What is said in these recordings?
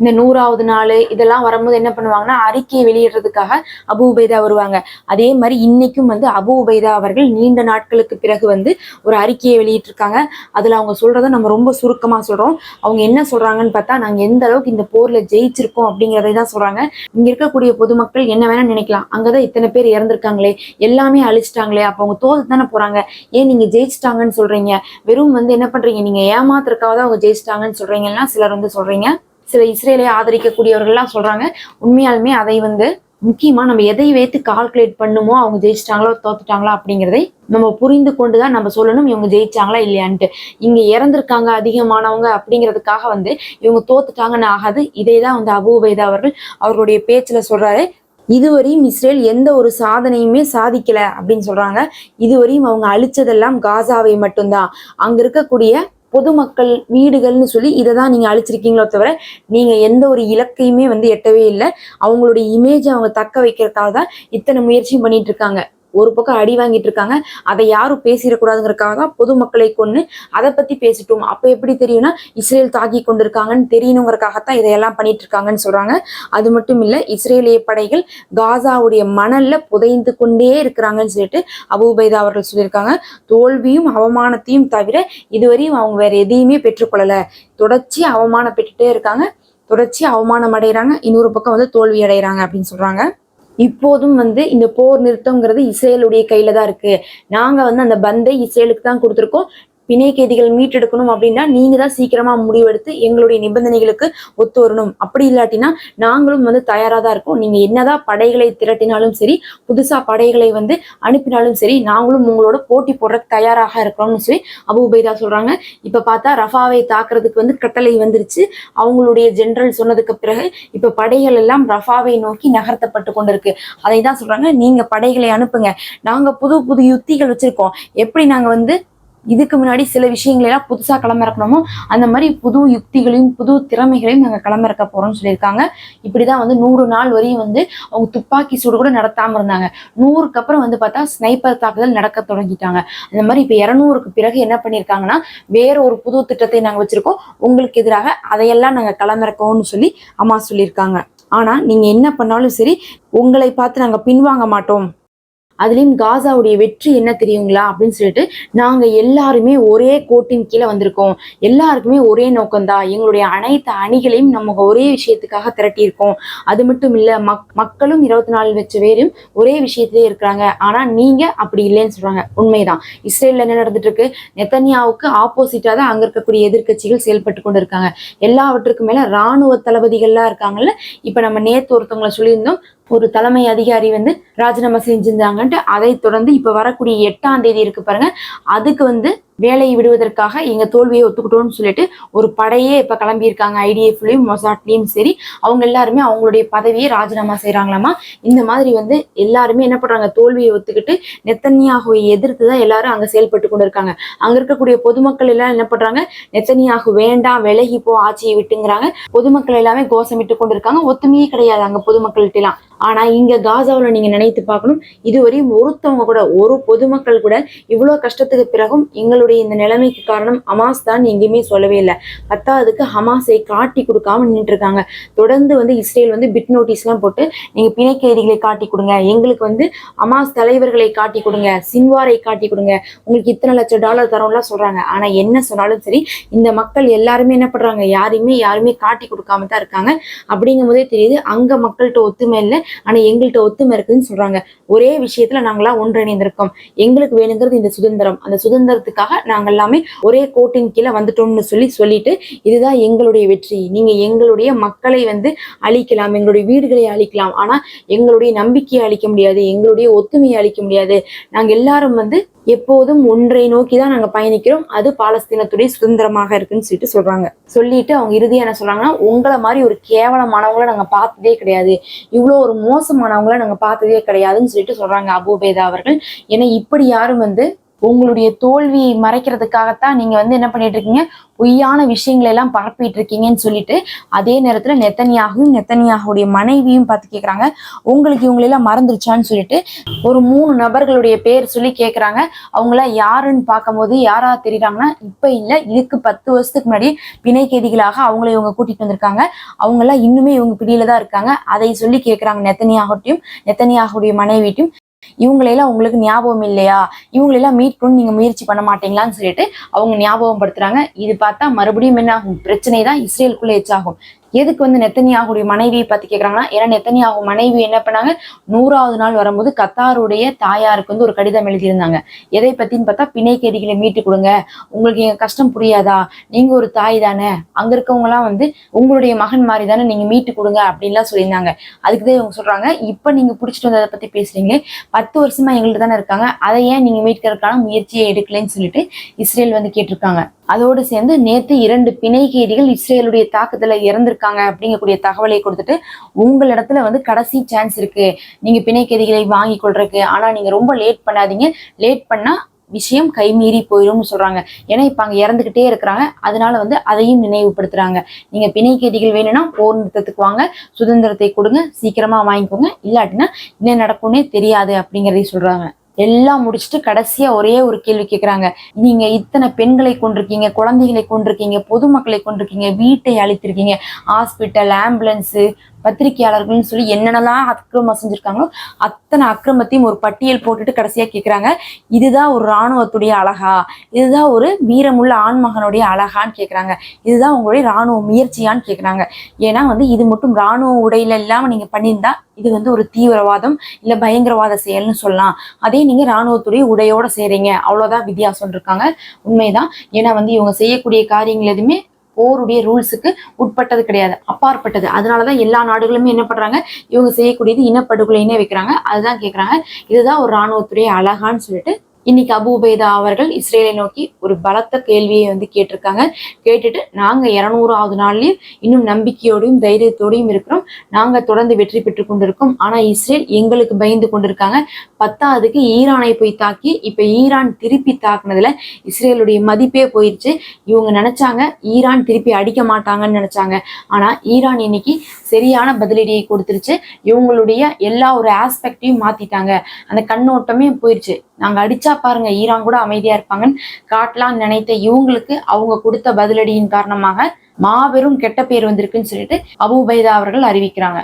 இந்த நூறாவது நாள் இதெல்லாம் வரும்போது என்ன பண்ணுவாங்கன்னா அறிக்கையை வெளியிடுறதுக்காக அபு உபைதா வருவாங்க. அதே மாதிரி இன்னைக்கும் வந்து அபு உபைதா அவர்கள் நீண்ட நாட்களுக்கு பிறகு வந்து ஒரு அறிக்கையை வெளியிட்டிருக்காங்க. அதில் அவங்க சொல்றத நம்ம ரொம்ப சுருக்கமாக சொல்றோம். அவங்க என்ன சொல்றாங்கன்னு பார்த்தா நாங்கள் எந்த அளவுக்கு இந்த போர்ல ஜெயிச்சிருக்கோம் அப்படிங்கிறதை தான் சொல்றாங்க. இங்க இருக்கக்கூடிய பொதுமக்கள் என்ன வேணா நினைக்கலாம். அங்கதான் இத்தனை பேர் இறந்துருக்காங்களே எல்லாமே அழிச்சிட்டாங்களே அப்போ அவங்க தோல் தானே போறாங்க. ஏன் நீங்க ஜெயிச்சிட்டாங்கன்னு சொல்றீங்க? வெறும் வந்து என்ன பண்றீங்க? நீங்க ஏமாத்துறக்காக தான் அவங்க ஜெயிச்சிட்டாங்கன்னு சொல்றீங்கன்னா சிலர் வந்து சொல்றீங்க. சில இஸ்ரேலை ஆதரிக்கக்கூடியவர்கள்லாம் சொல்றாங்க. உண்மையாலுமே அதை வந்து முக்கியமா நம்ம எதை வைத்து கால்குலேட் பண்ணுமோ அவங்க ஜெயிச்சிட்டாங்களோ தோத்துட்டாங்களா அப்படிங்கிறதை நம்ம புரிந்து கொண்டு தான் நம்ம சொல்லணும் இவங்க ஜெயிச்சாங்களா இல்லையான்ட்டு. இங்க இறந்திருக்காங்க அதிகமானவங்க அப்படிங்கிறதுக்காக வந்து இவங்க தோத்துட்டாங்கன்னு ஆகாது. இதை தான் வந்து அபு உபைதா அவர்கள் அவர்களுடைய பேச்சுல சொல்றாரு. இதுவரையும் இஸ்ரேல் எந்த ஒரு சாதனையுமே சாதிக்கல அப்படின்னு சொல்றாங்க. இதுவரையும் அவங்க அழிச்சதெல்லாம் காசாவை மட்டும்தான். அங்க இருக்கக்கூடிய பொதுமக்கள் வீடுகள்னு சொல்லி இதை தான் நீங்கள் அழிச்சிருக்கீங்களோ தவிர நீங்கள் எந்த ஒரு இலக்கையுமே வந்து எட்டவே இல்லை. அவங்களுடைய இமேஜை அவங்க தக்க வைக்கிறதுக்காக தான் இத்தனை முயற்சியும் பண்ணிட்டு இருக்காங்க. ஒரு பக்கம் அடி வாங்கிட்டு இருக்காங்க. அதை யாரும் பேசிடக்கூடாதுங்கிறதுக்காக தான் பொதுமக்களை கொண்டு அதை பத்தி பேசிட்டோம். அப்ப எப்படி தெரியும்னா இஸ்ரேல் தாக்கி கொண்டிருக்காங்கன்னு தெரியணுங்கிறக்காகத்தான் இதையெல்லாம் பண்ணிட்டு இருக்காங்கன்னு சொல்றாங்க. அது மட்டும் இல்ல இஸ்ரேலிய படைகள் காசாவுடைய மணல்ல புதைந்து கொண்டே இருக்கிறாங்கன்னு சொல்லிட்டு அபுபைதா அவர்கள் சொல்லியிருக்காங்க. தோல்வியும் அவமானத்தையும் தவிர இதுவரையும் அவங்க வேற எதையுமே பெற்றுக்கொள்ளல. தொடர்ச்சி அவமானம் இருக்காங்க. தொடர்ச்சி அவமானம் அடைகிறாங்க இன்னொரு பக்கம் வந்து தோல்வி அடைகிறாங்க அப்படின்னு சொல்றாங்க. இப்போதும் வந்து இந்த போர் நிறுத்தம்ங்கிறது இஸ்ரேலுடைய கையில தான் இருக்கு. நாங்க வந்து அந்த பந்தை இஸ்ரேலுக்கு தான் கொடுத்துருக்கோம். பிணை கைதிகள் மீட்டெடுக்கணும் அப்படின்னா நீங்க தான் சீக்கிரமா முடிவெடுத்து எங்களுடைய நிபந்தனைகளுக்கு ஒத்து வரணும். அப்படி இல்லாட்டினா நாங்களும் வந்து தயாரா தான் இருக்கோம். நீங்க என்னதான் படைகளை திரட்டினாலும் சரி புதுசா படைகளை வந்து அனுப்பினாலும் சரி நாங்களும் உங்களோட போட்டி போடுற தயாராக இருக்கிறோம்னு சொல்லி அபுபைதா சொல்றாங்க. இப்ப பார்த்தா ரஃபாவை தாக்குறதுக்கு வந்து கட்டளை வந்துருச்சு. அவங்களுடைய ஜெனரல் சொன்னதுக்கு பிறகு இப்ப படைகள் எல்லாம் ரஃபாவை நோக்கி நகர்த்தப்பட்டு கொண்டிருக்கு. அதை தான் சொல்றாங்க. நீங்க படைகளை அனுப்புங்க. நாங்க புது புது யுத்திகள் வச்சிருக்கோம். எப்படி நாங்க வந்து இதுக்கு முன்னாடி சில விஷயங்களெல்லாம் புதுசாக களமிறக்கணுமோ அந்த மாதிரி புது யுக்திகளையும் புது திறமைகளையும் நாங்கள் களமிறக்க போகிறோம்னு சொல்லியிருக்காங்க. இப்படி தான் வந்து நூறு நாள் வரையும் வந்து அவங்க துப்பாக்கி சூடு கூட நடத்தாமல் இருந்தாங்க. நூறுக்கு அப்புறம் வந்து பார்த்தா ஸ்னைப்பர் தாக்குதல் நடக்க தொடங்கிட்டாங்க. அந்த மாதிரி இப்போ இரநூறுக்கு பிறகு என்ன பண்ணியிருக்காங்கன்னா வேற ஒரு புது திட்டத்தை நாங்கள் வச்சுருக்கோம். உங்களுக்கு எதிராக அதையெல்லாம் நாங்கள் களமிறக்கோம்னு சொல்லி அம்மா சொல்லியிருக்காங்க. ஆனால் நீங்கள் என்ன பண்ணாலும் சரி உங்களை பார்த்து நாங்கள் பின்வாங்க மாட்டோம். அதுலயும் காசாவுடைய வெற்றி என்ன தெரியுங்களா? அப்படின்னு சொல்லிட்டு நாங்க எல்லாருமே ஒரே கோட்டின் கீழே வந்திருக்கோம். எல்லாருக்குமே ஒரே நோக்கம்தான். எங்களுடைய அனைத்து அணிகளையும் நம்ம ஒரே விஷயத்துக்காக திரட்டியிருக்கோம். அது மட்டும் இல்ல மக் மக்களும் இருபத்தி நாலு லட்சம் பேரும் ஒரே விஷயத்திலே இருக்கிறாங்க. ஆனா நீங்க அப்படி இல்லைன்னு சொல்றாங்க. உண்மைதான். இஸ்ரேல்ல என்ன நடந்துட்டு இருக்கு நெத்தன்யாவுக்கு ஆப்போசிட்டா தான் அங்க இருக்கக்கூடிய எதிர்க்கட்சிகள் செயல்பட்டு கொண்டு இருக்காங்க எல்லாவற்றுக்கும் மேல ராணுவ தளபதிகள்லாம் இருக்காங்கல்ல? இப்ப நம்ம நேத்து ஒருத்தவங்களை சொல்லியிருந்தோம். ஒரு தலைமை அதிகாரி வந்து ராஜினாமா செஞ்சிருந்தாங்கன்ட்டு அதை தொடர்ந்து இப்போ வரக்கூடிய எட்டாம் தேதி இருக்கு பாருங்க. அதுக்கு வந்து வேலையை விடுவதற்காக எங்க தோல்வியை ஒத்துக்கிட்டோம்னு சொல்லிட்டு ஒரு படையே இப்ப கிளம்பியிருக்காங்க. ஐடிஎஃப்லயும் மொசாட்லயும் சரி அவங்க எல்லாருமே அவங்களுடைய பதவியை ராஜினாமா செய்யறாங்களாமா இந்த மாதிரி வந்து எல்லாருமே என்ன பண்றாங்க? தோல்வியை ஒத்துக்கிட்டு நெத்தன்யாகுவை எதிர்த்து தான் எல்லாரும் அங்க செயல்பட்டு கொண்டு இருக்காங்க அங்க இருக்கக்கூடிய பொதுமக்கள் எல்லாம் என்ன பண்றாங்க? நெத்தனியாக வேண்டாம் விலகி போ ஆட்சியை விட்டுங்கிறாங்க. பொதுமக்கள் எல்லாமே கோஷமிட்டு கொண்டு இருக்காங்க ஒத்துமையே கிடையாது அங்க பொதுமக்கள்கிட்ட எல்லாம் ஆனா இங்க காசாவில் நீங்க நினைத்து பார்க்கணும். இதுவரையும் ஒருத்தவங்க கூட ஒரு பொதுமக்கள் கூட இவ்வளவு கஷ்டத்துக்கு பிறகும் எங்களுக்கு எங்களுடைய இந்த நிலைமைக்கு காரணம் ஹமாஸ் தான் எங்கேயுமே சொல்லவே இல்லை. பத்தாவதுக்கு ஹமாஸை காட்டி கொடுக்காம நின்றுட்டு இருக்காங்க தொடர்ந்து வந்து இஸ்ரேல் வந்து பிட் நோட்டீஸ்லாம் போட்டு நீங்க பிணைக்கைதிகளை காட்டி கொடுங்க. எங்களுக்கு வந்து ஹமாஸ் தலைவர்களை காட்டி கொடுங்க. சின்வாரை காட்டி கொடுங்க. உங்களுக்கு இத்தனை லட்சம் டாலர் தரோம்லாம் சொல்றாங்க. ஆனா என்ன சொன்னாலும் சரி இந்த மக்கள் எல்லாருமே என்ன பண்றாங்க? யாரையுமே யாருமே காட்டி கொடுக்காம தான் இருக்காங்க. அப்படிங்கும் போதே தெரியுது அங்க மக்கள்கிட்ட ஒத்துமை இல்லை. ஆனா எங்கள்கிட்ட ஒத்துமை இருக்குன்னு சொல்றாங்க. ஒரே விஷயத்துல நாங்களாம் ஒன்றிணைந்திருக்கோம். எங்களுக்கு வேணுங்கிறது இந்த சுதந்திரம். அந்த சுதந்திரத்துக்காக நாங்கள் எல்லாமே ஒரே கோட்டின் கீழே வந்துட்டோம்னு சொல்லி சொல்லிட்டு இதுதான் எங்களுடைய வெற்றி. நீங்க எங்களுடைய மக்களை வந்து அழிக்கலாம் எங்களுடைய வீடுகளை அழிக்கலாம். ஆனா எங்களுடைய நம்பிக்கையை அழிக்க முடியாது எங்களுடைய ஒத்துமையை அழிக்க முடியாது. நாங்க எல்லாரும் வந்து எப்போதும் ஒன்றை நோக்கி தான் நாங்க பயணிக்கிறோம். அது பாலஸ்தீனத்துடைய சுதந்திரமாக இருக்குன்னு சொல்லிட்டு சொல்றாங்க. சொல்லிட்டு அவங்க இறுதியா என்ன சொல்றாங்கன்னா உங்களை மாதிரி ஒரு கேவலமானவங்கள நாங்க பார்த்ததே கிடையாது. இவ்வளோ ஒரு மோசமானவங்கள நாங்க பார்த்ததே கிடையாதுன்னு சொல்லிட்டு சொல்றாங்க அபூபேதா அவர்கள். ஏன்னா இப்படி யாரும் வந்து உங்களுடைய தோல்வியை மறைக்கிறதுக்காகத்தான் நீங்க வந்து என்ன பண்ணிட்டு இருக்கீங்க? பொய்யான விஷயங்களை எல்லாம் பரப்பிட்டு இருக்கீங்கன்னு சொல்லிட்டு அதே நேரத்துல நெத்தனியாகவும் நெத்தனியாகுடைய மனைவியும் பார்த்து கேட்குறாங்க உங்களுக்கு இவங்களெல்லாம் மறந்துருச்சான்னு சொல்லிட்டு ஒரு மூணு நபர்களுடைய பேர் சொல்லி கேட்குறாங்க அவங்கள யாருன்னு பார்க்கும்போது யாரா தெரியுறாங்கன்னா இப்ப இல்ல இதுக்கு பத்து வருஷத்துக்கு முன்னாடி பிணை கைதிகளாக அவங்கள இவங்க கூட்டிட்டு வந்திருக்காங்க. அவங்க எல்லாம் இன்னுமே இவங்க பிடியில தான் இருக்காங்க. அதை சொல்லி கேட்குறாங்க நெத்தனியாகட்டையும் நெத்தனியாகுடைய மனைவிட்டையும். இவங்களையெல்லாம் உங்களுக்கு ஞாபகம் இல்லையா? இவங்களெல்லாம் மீட் பண்ணி நீங்க முயற்சி பண்ண மாட்டீங்களான்னு சொல்லிட்டு அவங்க ஞாபகம் படுத்துறாங்க இது பார்த்தா மறுபடியும் என்ன ஆகும்? பிரச்சனை தான் இஸ்ரேலுக்குள்ளே எச்சாகும். எதுக்கு வந்து நெத்தனியாகுடைய மனைவியை பத்தி கேக்குறாங்கன்னா ஏன்னா நெத்தனியாகும் மனைவி என்ன பண்ணாங்க? நூறாவது நாள் வரும்போது கத்தாருடைய தாயாருக்கு வந்து ஒரு கடிதம் எழுதியிருந்தாங்க. எதை பத்தின்னு பார்த்தா பிணைக்கேதிகளை மீட்டு கொடுங்க. உங்களுக்கு எங்க கஷ்டம் புரியாதா? நீங்க ஒரு தாய் தானே. அங்க இருக்கவங்க எல்லாம் வந்து உங்களுடைய மகன் மாதிரி தானே நீங்க மீட்டு கொடுங்க அப்படின்லாம் சொல்லியிருந்தாங்க. அதுக்குதான் இவங்க சொல்றாங்க. இப்ப நீங்க புடிச்சிட்டு வந்ததை பத்தி பேசுறீங்களே பத்து வருஷமா எங்கள்கிட்ட தானே இருக்காங்க. அதை ஏன் நீங்க மீட்கிறதுக்கான முயற்சியை எடுக்கலைன்னு சொல்லிட்டு இஸ்ரேல் வந்து கேட்டிருக்காங்க. அதோடு சேர்ந்து நேற்று இரண்டு பிணை கைதிகள் இஸ்ரேலுடைய தாக்குதல இறந்திருக்காங்க அப்படிங்கக்கூடிய தகவலை கொடுத்துட்டு உங்களிடத்துல வந்து கடைசி சான்ஸ் இருக்கு. நீங்க பிணை கைதிகளை வாங்கி கொள்றதுக்கு. ஆனா நீங்க ரொம்ப லேட் பண்ணாதீங்க. லேட் பண்ணா விஷயம் கைமீறி போயிரும்னு சொல்றாங்க. ஏன்னா இப்ப அங்க இறந்துகிட்டே இருக்கிறாங்க. அதனால வந்து அதையும் நினைவுபடுத்துறாங்க. நீங்க பிணை கைதிகள் வேணும்னா போர் நிறுத்தத்துக்கு வாங்க. சுதந்திரத்தை கொடுங்க. சீக்கிரமா வாங்கிக்கோங்க. இல்லாட்டினா என்ன நடக்கும்னே தெரியாது அப்படிங்கறதையும் சொல்றாங்க. எல்லாம் முடிச்சுட்டு கடைசியா ஒரே ஒரு கேள்வி கேட்குறாங்க நீங்க இத்தனை பெண்களை கொண்டிருக்கீங்க குழந்தைகளை கொண்டிருக்கீங்க பொதுமக்களை கொண்டிருக்கீங்க வீட்டை அழித்திருக்கீங்க ஹாஸ்பிட்டல் ஆம்புலன்ஸு பத்திரிகையாளர்கள்னு சொல்லி என்னென்னலாம் அக்கிரமம் செஞ்சுருக்காங்களோ அத்தனை அக்கிரமத்தையும் ஒரு பட்டியல் போட்டுட்டு கடைசியாக கேட்குறாங்க இதுதான் ஒரு இராணுவத்துடைய அழகா? இதுதான் ஒரு வீரமுள்ள ஆண்மகனுடைய அழகான்னு கேட்குறாங்க இதுதான் உங்களுடைய இராணுவ முயற்சியான்னு கேட்குறாங்க ஏன்னா வந்து இது மட்டும் இராணுவ உடையில இல்லாமல் நீங்கள் பண்ணியிருந்தா இது வந்து ஒரு தீவிரவாதம் இல்லை பயங்கரவாத செயல்னு சொல்லலாம். அதே நீங்கள் இராணுவத்துடைய உடையோட செய்கிறீங்க அவ்வளோதான் வித்தியாசம் இருக்காங்க. உண்மைதான். ஏன்னா வந்து இவங்க செய்யக்கூடிய காரியங்கள் எதுவுமே போருடைய ரூல்ஸுக்கு உட்பட்டது கிடையாது அப்பாற்பட்டது. அதனாலதான் எல்லா நாடுகளுமே என்ன பண்றாங்க? இவங்க செய்யக்கூடியது இனப்படுகொலைன்னே வைக்கிறாங்க. அதுதான் கேட்குறாங்க இதுதான் ஒரு இராணுவத்துடைய அழகான்னு சொல்லிட்டு இன்னைக்கு அபு அவர்கள் இஸ்ரேலை நோக்கி ஒரு பலத்த கேள்வியை வந்து கேட்டிருக்காங்க. கேட்டுட்டு நாங்க இருநூறாவது நாள்லயும் இன்னும் நம்பிக்கையோடையும் தைரியத்தோடையும் இருக்கிறோம். நாங்க தொடர்ந்து வெற்றி பெற்று கொண்டிருக்கோம். ஆனா இஸ்ரேல் எங்களுக்கு பயந்து கொண்டிருக்காங்க. பத்தாவதுக்கு ஈரானை போய் தாக்கி இப்ப ஈரான் திருப்பி தாக்குனதுல இஸ்ரேலுடைய மதிப்பே போயிடுச்சு இவங்க நினைச்சாங்க ஈரான் திருப்பி அடிக்க மாட்டாங்கன்னு நினைச்சாங்க. ஆனா ஈரான் இன்னைக்கு சரியான பதிலடியை கொடுத்துருச்சு. இவங்களுடைய எல்லா ஒரு ஆஸ்பெக்டையும் மாத்திட்டாங்க. அந்த கண்ணோட்டமே போயிடுச்சு நாங்க அடிச்சா பாருங்க ஈரான் கூட அமைதியா இருப்பாங்கன்னு காட்டலாம் நினைத்த இவங்களுக்கு அவங்க கொடுத்த பதிலடியின் காரணமாக மாபெரும் கெட்ட பேர் வந்திருக்குன்னு சொல்லிட்டு அபுபைதா அவர்கள் அறிவிக்கிறாங்க.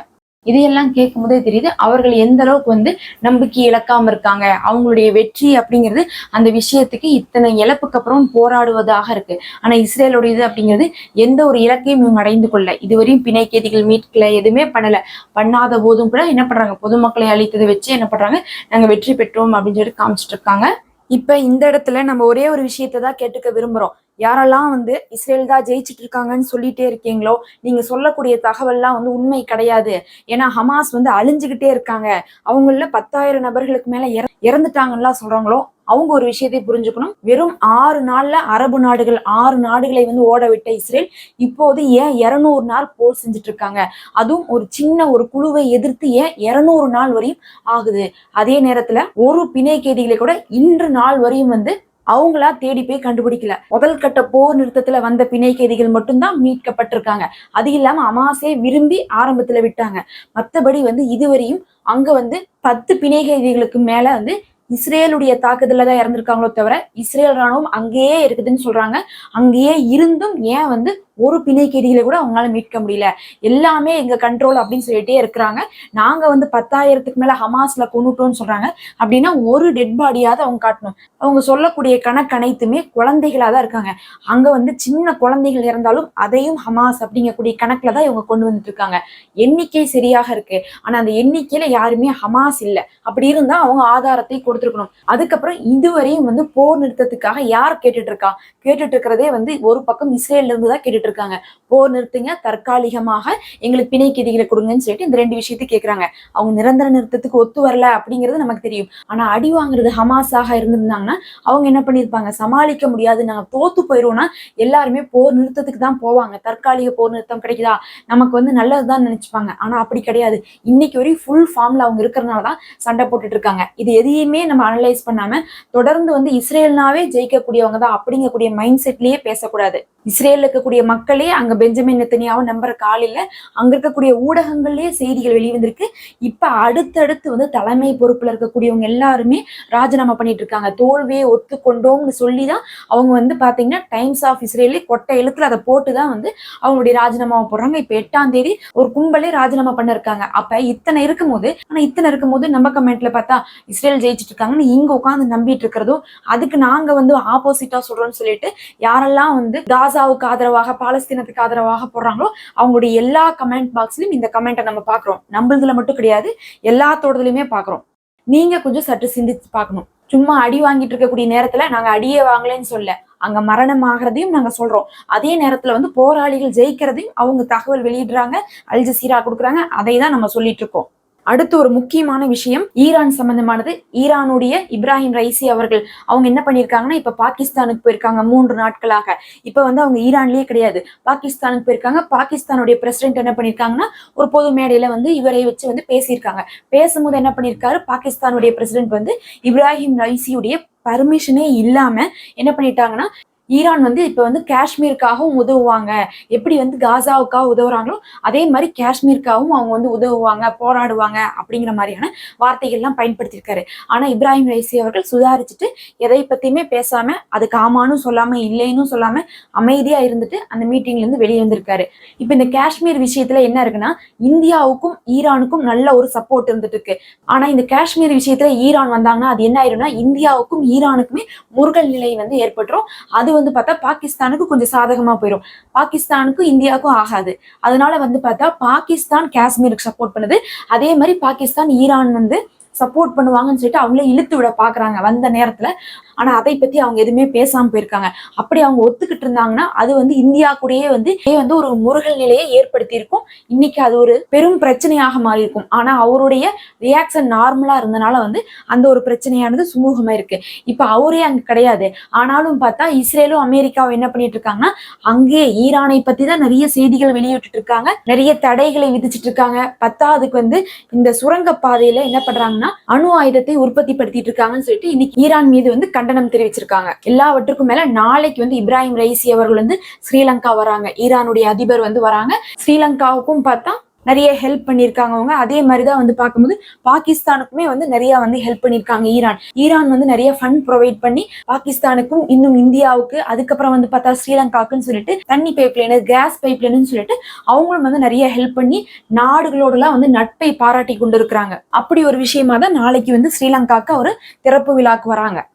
இதையெல்லாம் கேட்கும் போதே தெரியுது அவர்கள் எந்த அளவுக்கு வந்து நம்பிக்கை இழக்காம இருக்காங்க. அவங்களுடைய வெற்றி அப்படிங்கிறது அந்த விஷயத்துக்கு இத்தனை இழப்புக்கு அப்புறம் போராடுவதாக இருக்கு. ஆனா இஸ்ரேலுடைய இது அப்படிங்கிறது எந்த ஒரு இலக்கையும் இவங்க அடைந்து கொள்ள இதுவரையும் பிணைக்கேதிகள் மீட்கல எதுவுமே பண்ணல. பண்ணாத போதும் கூட என்ன பண்றாங்க? பொதுமக்களை அழித்ததை வச்சு என்ன பண்றாங்க? நாங்க வெற்றி பெற்றோம் அப்படின்னு சொல்லிட்டு காமிச்சிட்டு இருக்காங்க. இப்ப இந்த இடத்துல நம்ம ஒரே ஒரு விஷயத்தை தான் கேட்டுக்க விரும்புறோம். யாரெல்லாம் வந்து இஸ்ரேல் தான் ஜெயிச்சுட்டு இருக்காங்கன்னு சொல்லிட்டே இருக்கீங்களோ நீங்க சொல்லக்கூடிய தகவல்லாம் வந்து உண்மை கிடையாது. ஏன்னா ஹமாஸ் வந்து அழிஞ்சுகிட்டே இருக்காங்க. அவங்கள பத்தாயிரம் நபர்களுக்கு மேல இற- இறந்துட்டாங்கலாம் சொல்றாங்களோ அவங்க ஒரு விஷயத்தை புரிஞ்சுக்கணும். வெறும் ஆறு நாள்ல அரபு நாடுகள் ஆறு நாடுகளை வந்து ஓட விட்ட இஸ்ரேல் இப்போது ஏன் இருநூறு நாள் போர் செஞ்சுட்டு இருக்காங்க அதுவும் ஒரு சின்ன ஒரு குழுவை எதிர்த்து ஏன் இருநூறு நாள் வரையும் ஆகுது? அதே நேரத்துல ஒரு பிணை கைதிகளை கூட இன்று நாள் வரையும் வந்து அவங்களா தேடி போய் கண்டுபிடிக்கல. முதல் கட்ட போர் நிறுத்தத்துல வந்த பிணை கைதிகள் மட்டும்தான் மீட்கப்பட்டிருக்காங்க. அது இல்லாம அமாசே விரும்பி ஆரம்பத்துல விட்டாங்க. மத்தபடி வந்து இதுவரையும் அங்க வந்து பத்து பிணை கைதிகளுக்கு மேல வந்து இஸ்ரேலுடைய தாக்குதல்ல தான் இறந்திருக்காங்களோ தவிர இஸ்ரேல் ராணுவம் அங்கேயே இருக்குதுன்னு சொல்றாங்க. அங்கேயே இருந்தும் ஏன் வந்து ஒரு பிணை கூட அவங்களால மீட்க முடியல. எல்லாமே எங்க கண்ட்ரோல் அப்படின்னு சொல்லிட்டே இருக்கிறாங்க. நாங்க வந்து பத்தாயிரத்துக்கு மேல ஹமாஸ்ல கொண்டுட்டோம்னு சொல்றாங்க. அப்படின்னா ஒரு டெட் பாடியாவது அவங்க காட்டணும். அவங்க சொல்லக்கூடிய கணக்கு அனைத்துமே குழந்தைகளா தான் இருக்காங்க. அங்க வந்து சின்ன குழந்தைகள் இறந்தாலும் அதையும் ஹமாஸ் அப்படிங்கக்கூடிய கணக்குல தான் இவங்க கொண்டு வந்துட்டு இருக்காங்க. எண்ணிக்கை சரியாக இருக்கு. ஆனா அந்த எண்ணிக்கையில யாருமே ஹமாஸ் இல்ல. அப்படி இருந்தா அவங்க ஆதாரத்தை கொடுத்துருக்கணும். அதுக்கப்புறம் இதுவரையும் வந்து போர் நிறுத்தத்துக்காக யார் கேட்டுட்டு இருக்கா? கேட்டுட்டு இருக்கிறதே வந்து ஒரு பக்கம் இஸ்ரேல்ல இருந்து தான் கேட்டுட்டு இருக்காங்க. போர் நிறுத்துங்க தற்காலிகமாக எங்களுக்கு பிணை கைதிகளை கொடுங்கன்னு சொல்லிட்டு இந்த ரெண்டு விஷயத்தை கேட்கறாங்க அவங்க நிரந்தர நிறுத்தத்துக்கு ஒத்து வரல அப்படிங்கிறது நமக்கு தெரியும். ஆனா அடி வாங்குறது ஹமாஸாக இருந்திருந்தாங்கன்னா அவங்க என்ன பண்ணியிருப்பாங்க சமாளிக்க முடியாது. நாங்க தோத்து போயிடுவோம்னா எல்லாருமே போர் நிறுத்தத்துக்கு தான் போவாங்க. தற்காலிக போர் நிறுத்தம் கிடைக்குதா? நமக்கு வந்து நல்லதுதான் நினைச்சுப்பாங்க. ஆனா அப்படி கிடையாது. இன்னைக்கு வரையும் ஃபுல் ஃபார்ம்ல அவங்க இருக்கிறனால தான் சண்டை போட்டுட்டு இருக்காங்க. இது எதையுமே நம்ம அனலைஸ் பண்ணாம தொடர்ந்து வந்து இஸ்ரேல்னாவே ஜெயிக்கக்கூடியவங்க தான் அப்படிங்கக்கூடிய மைண்ட் செட்லயே பேசக்கூடாது. இஸ்ரேல் இருக்கக்கூடிய மக்களே அங்க பெஞ்சமின் நெத்தனியாவும் நம்புற காலையில அங்க இருக்கக்கூடிய ஊடகங்கள்லயே செய்திகள் வெளிவந்திருக்கு. இப்ப அடுத்தடுத்து வந்து தலைமை பொறுப்புல இருக்கக்கூடியவங்க எல்லாருமே ராஜினாமா பண்ணிட்டு இருக்காங்க. தோல்வியை ஒத்துக்கொண்டோம்னு சொல்லி தான் அவங்க வந்து பாத்தீங்கன்னா டைம்ஸ் ஆஃப் இஸ்ரேலே கொட்டை எழுத்துல அதை போட்டு தான் வந்து அவங்களுடைய ராஜினாமாவை போடுறாங்க. இப்ப எட்டாம் தேதி ஒரு கும்பலே ராஜினாமா பண்ண இருக்காங்க. அப்ப இத்தனை இருக்கும்போது ஆனா இத்தனை இருக்கும்போது நம்ம கமெண்ட்ல பார்த்தா இஸ்ரேல் ஜெயிச்சிட்டு இருக்காங்கன்னு இங்க உட்காந்து நம்பிட்டு இருக்கிறதும் அதுக்கு நாங்க வந்து ஆப்போசிட்டா சொல்றோம்னு சொல்லிட்டு யாரெல்லாம் வந்து காசாவுக்கு ஆதரவாக பாலஸ்தீனத்துக்கு ஆதரவாக போடுறாங்களோ அவங்களுடைய எல்லா கமெண்ட் பாக்ஸ்லயும் இந்த கமெண்ட்டை நம்ம பாக்குறோம் நம்மளதுல மட்டும் கிடையாது எல்லாத்தோடதுலயுமே பாக்குறோம் நீங்க கொஞ்சம் சற்று சிந்திச்சு பார்க்கணும். சும்மா அடி வாங்கிட்டு இருக்கக்கூடிய நேரத்துல நாங்க அடியே வாங்கலைன்னு சொல்ல அங்க மரணம் ஆகிறதையும் நாங்க சொல்றோம். அதே நேரத்துல வந்து போராளிகள் ஜெயிக்கிறதையும் அவங்க தகவல் வெளியிடுறாங்க அல்ஜசீரா கொடுக்குறாங்க அதை தான் நம்ம சொல்லிட்டு இருக்கோம். அடுத்து ஒரு முக்கியமான விஷயம் ஈரான் சம்பந்தமானது. ஈரானுடைய இப்ராஹிம் ரைசி அவர்கள் அவங்க என்ன பண்ணியிருக்காங்கன்னா இப்ப பாகிஸ்தானுக்கு போயிருக்காங்க மூன்று நாட்களாக. இப்ப வந்து அவங்க ஈரான்லயே கிடையாது. பாகிஸ்தானுக்கு போயிருக்காங்க. பாகிஸ்தானுடைய பிரசிடென்ட் என்ன பண்ணியிருக்காங்கன்னா ஒரு பொது மேடையில வந்து இவரை வச்சு வந்து பேசியிருக்காங்க. பேசும்போது என்ன பண்ணியிருக்காரு? பாகிஸ்தானுடைய பிரசிடென்ட் வந்து இப்ராஹிம் ரைசியுடைய பர்மிஷனே இல்லாம என்ன பண்ணிட்டாங்கன்னா ஈரான் வந்து இப்ப வந்து காஷ்மீருக்காகவும் உதவுவாங்க. எப்படி வந்து காசாவுக்காக உதவுறாங்களோ அதே மாதிரி காஷ்மீருக்காகவும் அவங்க வந்து உதவுவாங்க போராடுவாங்க அப்படிங்கிற மாதிரியான வார்த்தைகள்லாம் பயன்படுத்தியிருக்காரு. ஆனா இப்ராஹிம் ரைசி அவர்கள் சுதாரிச்சுட்டு எதை பத்தியுமே பேசாம அதுக்கு ஆமானும் சொல்லாம இல்லைன்னு சொல்லாம அமைதியா இருந்துட்டு அந்த மீட்டிங்ல இருந்து வெளியே வந்திருக்காரு. இப்ப இந்த காஷ்மீர் விஷயத்துல என்ன இருக்குன்னா இந்தியாவுக்கும் ஈரானுக்கும் நல்ல ஒரு சப்போர்ட் இருந்துட்டு இருக்கு ஆனா இந்த காஷ்மீர் விஷயத்துல ஈரான் வந்தாங்கன்னா அது என்ன ஆயிரும்னா இந்தியாவுக்கும் ஈரானுக்குமே முருகல் நிலை வந்து ஏற்பட்டுரும். அது வந்து பார்த்தா பாகிஸ்தானுக்கு கொஞ்சம் சாதகமா போயிடும் பாகிஸ்தானுக்கும் இந்தியாவுக்கும் ஆகாது. அதனால வந்து பார்த்தா பாகிஸ்தான் காஷ்மீருக்கு சப்போர்ட் பண்ணுது. அதே மாதிரி பாகிஸ்தான் ஈரான் வந்து சப்போர்ட் பண்ணுவாங்கன்னு சொல்லிட்டு அவங்களே இழுத்து விட பாக்குறாங்க. வந்த நேரத்துல ஆனா அதை பத்தி அவங்க எதுவுமே பேசாம போயிருக்காங்க. அப்படி அவங்க ஒத்துக்கிட்டு இருந்தாங்கன்னா அது வந்து இந்தியா கூடயே வந்து வந்து ஒரு முருகல் நிலையை ஏற்படுத்தி இருக்கும் இன்னைக்கு அது ஒரு பெரும் பிரச்சனையாக மாறி இருக்கும் ஆனா அவருடைய ரியாக்ஷன் நார்மலா இருந்தனால வந்து அந்த ஒரு பிரச்சனையானது சுமூகமா இருக்கு. இப்ப அவரே அங்க கிடையாது. ஆனாலும் பார்த்தா இஸ்ரேலும் அமெரிக்காவும் என்ன பண்ணிட்டு இருக்காங்கன்னா அங்கே ஈரானை பத்தி தான் நிறைய செய்திகள் வெளியிட்டு இருக்காங்க. நிறைய தடைகளை விதிச்சிட்டு இருக்காங்க. பத்தாவதுக்கு வந்து இந்த சுரங்க பாதையில என்ன பண்றாங்கன்னா அணு ஆயுதத்தை உற்பத்தி படுத்திட்டு இருக்காங்கன்னு சொல்லிட்டு இன்னைக்கு ஈரான் மீது வந்து கண்டனம் தெரிவிச்சிருக்காங்க. எல்லாவற்றுக்கும் மேல நாளைக்கு வந்து இப்ராஹிம் ரைசி அவர்கள் வந்து ஸ்ரீலங்கா வராங்க. ஈரானுடைய அதிபர் வந்து வராங்க. ஸ்ரீலங்காவுக்கும் பார்த்தா நிறைய ஹெல்ப் பண்ணியிருக்காங்க அவங்க. அதே மாதிரிதான் வந்து பார்க்கும்போது பாகிஸ்தானுக்குமே வந்து நிறைய வந்து ஹெல்ப் பண்ணியிருக்காங்க ஈரான். ஈரான் வந்து நிறைய ஃபண்ட் ப்ரொவைட் பண்ணி பாகிஸ்தானுக்கும் இன்னும் இந்தியாவுக்கு அதுக்கப்புறம் வந்து பார்த்தா ஸ்ரீலங்காக்குன்னு சொல்லிட்டு தண்ணி பைப் லைனு கேஸ் பைப் லைனுன்னு சொல்லிட்டு அவங்களும் வந்து நிறைய ஹெல்ப் பண்ணி நாடுகளோடலாம் வந்து நட்பை பாராட்டி கொண்டு இருக்கிறாங்க அப்படி ஒரு விஷயமா தான் நாளைக்கு வந்து ஸ்ரீலங்காக்கு ஒரு திறப்பு விழாக்கு வராங்க.